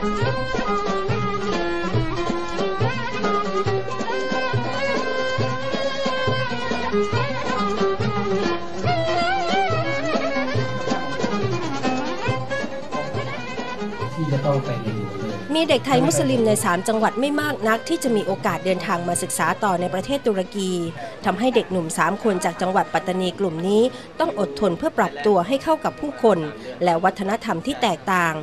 มีเด็กไทยมุสลิมใน 3 จังหวัดไม่มากนัก ที่จะมีโอกาสเดินทางมาศึกษาต่อในประเทศตุรกีทำให้เด็กหนุ่ม 3 คนจากจังหวัดปัตตานีกลุ่มนี้ ต้องอดทนเพื่อปรับตัวให้เข้ากับผู้คน และวัฒนธรรมที่แตกต่าง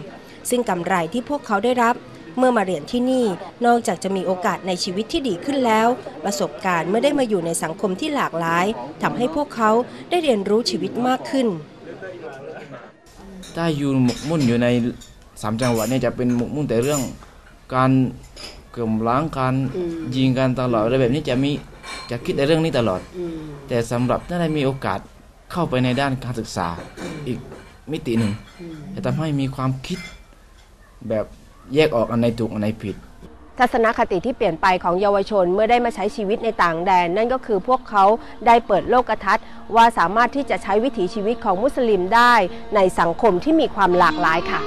ซึ่งกำไรที่พวกเขาได้รับ เมื่อมาเรียนที่นี่ นอกจากจะมีโอกาสในชีวิตที่ดีขึ้นแล้ว ประสบการณ์เมื่อได้มาอยู่ในสังคมที่หลากหลายทำให้พวกเขาได้เรียนรู้ชีวิตมากขึ้น ถ้าอยู่หมกมุ่นอยู่ในสามจังหวัดเนี่ยจะเป็นหมกมุ่นแต่เรื่องการเกล่มล้างการยิงกันตลอดอะไรแบบนี้จะมีจะคิดในเรื่องนี้ตลอด แต่สำหรับถ้าได้มีโอกาสเข้าไปในด้านการศึกษาอีกมิติหนึ่งจะทำให้มีความคิด แบบแยกออกอันในถูกอันในผิด ทัศนคติที่เปลี่ยนไปของเยาวชนเมื่อได้มาใช้ชีวิตในต่างแดน นั่นก็คือพวกเขาได้เปิดโลกทัศน์ว่าสามารถที่จะใช้วิถีชีวิตของมุสลิมได้ในสังคมที่มีความหลากหลายค่ะ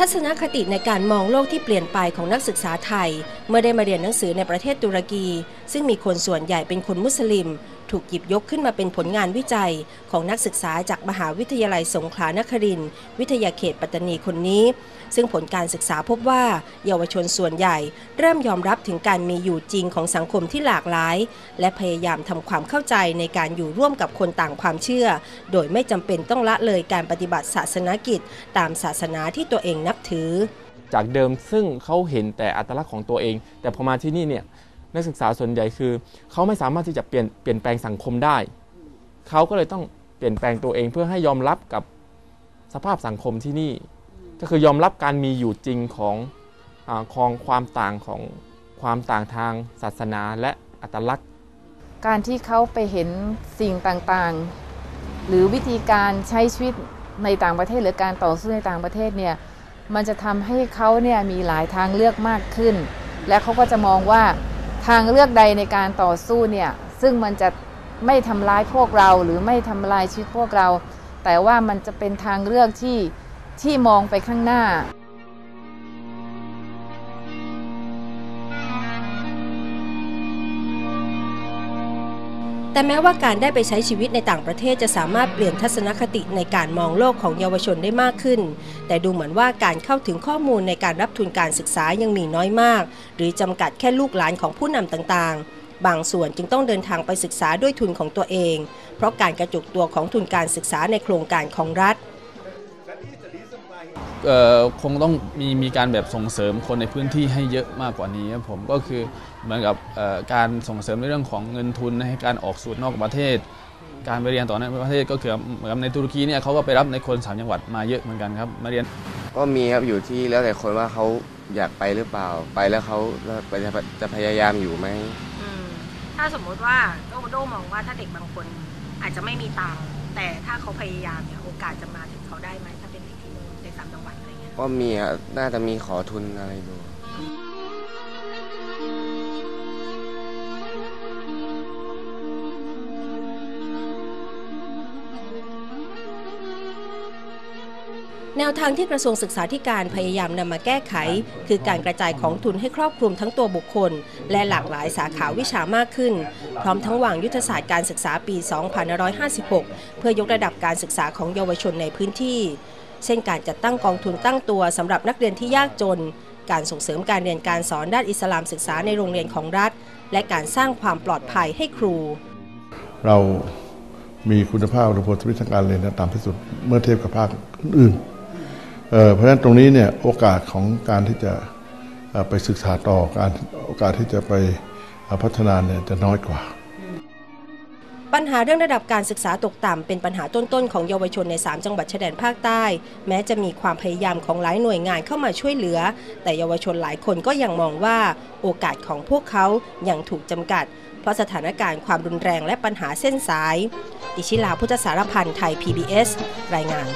ทัศนคติในการมองโลกที่เปลี่ยนไปของนักศึกษาไทย เมื่อได้มาเรียนหนังสือในประเทศตุรกี ซึ่งมีคนส่วนใหญ่เป็นคนมุสลิม ถูกหยิบยกขึ้นมาเป็นผลงานวิจัยของนักศึกษาจากมหาวิทยาลัยสงขลานครินทร์วิทยาเขตปัตตานีคนนี้ ซึ่งผลการศึกษาพบว่า เยาวชนส่วนใหญ่ เริ่มยอมรับถึงการมีอยู่จริงของสังคมที่หลากหลาย และพยายามทำความเข้าใจในการอยู่ร่วมกับคนต่างความเชื่อ โดยไม่จำเป็นต้องละเลยการปฏิบัติศาสนกิจ ตามศาสนาที่ตัวเองนับถือจากเดิมซึ่งเขาเห็นแต่อัตลักษณ์ของตัวเอง แต่พอมาที่นี่เนี่ย นักศึกษาส่วนใหญ่คือ เขาไม่สามารถที่จะเปลี่ยนเปลี่ยนแปลงสังคมได้ เขาก็เลยต้องเปลี่ยนแปลงตัวเองเพื่อให้ยอมรับกับสภาพสังคมที่นี่ ก็คือยอมรับการมีอยู่จริงของอของความต่างของความต่างทางศาสนาและอัตลักษณ์ การที่เขาไปเห็นสิ่งต่างๆ หรือวิธีการใช้ชีวิตในต่างประเทศหรือการต่อสู้ในต่างประเทศเนี่ยมันจะทำให้เขาเนี่ยมีหลายทางเลือกมากขึ้น และเขาก็จะมองว่า ทางเลือกใดในการต่อสู้เนี่ยซึ่งมันจะไม่ทำร้ายพวกเราหรือไม่ทำลายชีวิตพวกเรา แต่ว่ามันจะเป็นทางเลือกที่ที่มองไปข้างหน้า แต่แม้ว่าการได้ไปใช้ชีวิตในต่างประเทศจะสามารถเปลี่ยนทัศนคติในการมองโลกของเยาวชนได้มากขึ้น แต่ดูเหมือนว่าการเข้าถึงข้อมูลในการรับทุนการศึกษายังมีน้อยมาก หรือจำกัดแค่ลูกหลานของผู้นำต่างๆ บางส่วนจึงต้องเดินทางไปศึกษาด้วยทุนของตัวเอง เพราะการกระจุกตัวของทุนการศึกษาในโครงการของรัฐ คงต้องมีมีการแบบส่งเสริมคนในพื้นที่ให้เยอะมากกว่านี้ครับผมก็คือเหมือนกับเอ่อการส่งเสริมในเรื่องของเงินทุนให้การออกสู่นอกประเทศ การไปเรียนต่อในประเทศก็คือเหมือนกับในตุรกีเนี่ยเขาก็ไปรับในคนสามจังหวัดมาเยอะเหมือนกันครับมาเรียนก็มีครับอยู่ที่แล้วแต่คนว่าเขาอยากไปหรือเปล่าไปแล้วเขาจะจะพยายามอยู่ไหมอืมถ้าสมมุติว่าโดโดมองว่าถ้าเด็กบางคนอาจจะไม่มีตังค์แต่ถ้าเขาพยายามเนี่ยโอกาสจะมาถึงเขาได้ไหม ถ้าเป็นเด็กที่นู่นในสามจังหวัดอะไรเงี้ยก็มีครับน่าจะมีขอทุนอะไรดูแนวทางที่กระทรวงศึกษาธิการพยายามนำมาแก้ไข คือการกระจายของทุนให้ครอบคลุมทั้งตัวบุคคล และหลากหลายสาขาวิชามากขึ้น พร้อมทั้งวางยุทธศาสตร์การศึกษาปี 2556 เพื่อยกระดับการศึกษาของเยาวชนในพื้นที่ เช่นการจัดตั้งกองทุนตั้งตัวสำหรับนักเรียนที่ยากจน การส่งเสริมการเรียนการสอนด้านอิสลามศึกษาในโรงเรียนของรัฐ และการสร้างความปลอดภัยให้ครู เรามีคุณภาพระบบวิชางการเรียนต่ำที่สุดเมื่อเทียบกับภาคอื่นเเพราะฉะนั้นตรงนี้เนี่ยโอกาสของการที่จะไปศึกษาต่อการโอกาสที่จะไปพัฒนาเนี่ยจะน้อยกว่า ปัญหาเรื่องระดับการศึกษาตกต่ำเป็นปัญหาต้นๆของเยาวชนใน 3 จังหวัดชายแดนภาคใต้ แม้จะมีความพยายามของหลายหน่วยงานเข้ามาช่วยเหลือ แต่เยาวชนหลายคนก็ยังมองว่าโอกาสของพวกเขายังถูกจำกัด เพราะสถานการณ์ความรุนแรงและปัญหาเส้นสาย อิชิลาพุทธสารพันธ์ไทย PBS รายงาน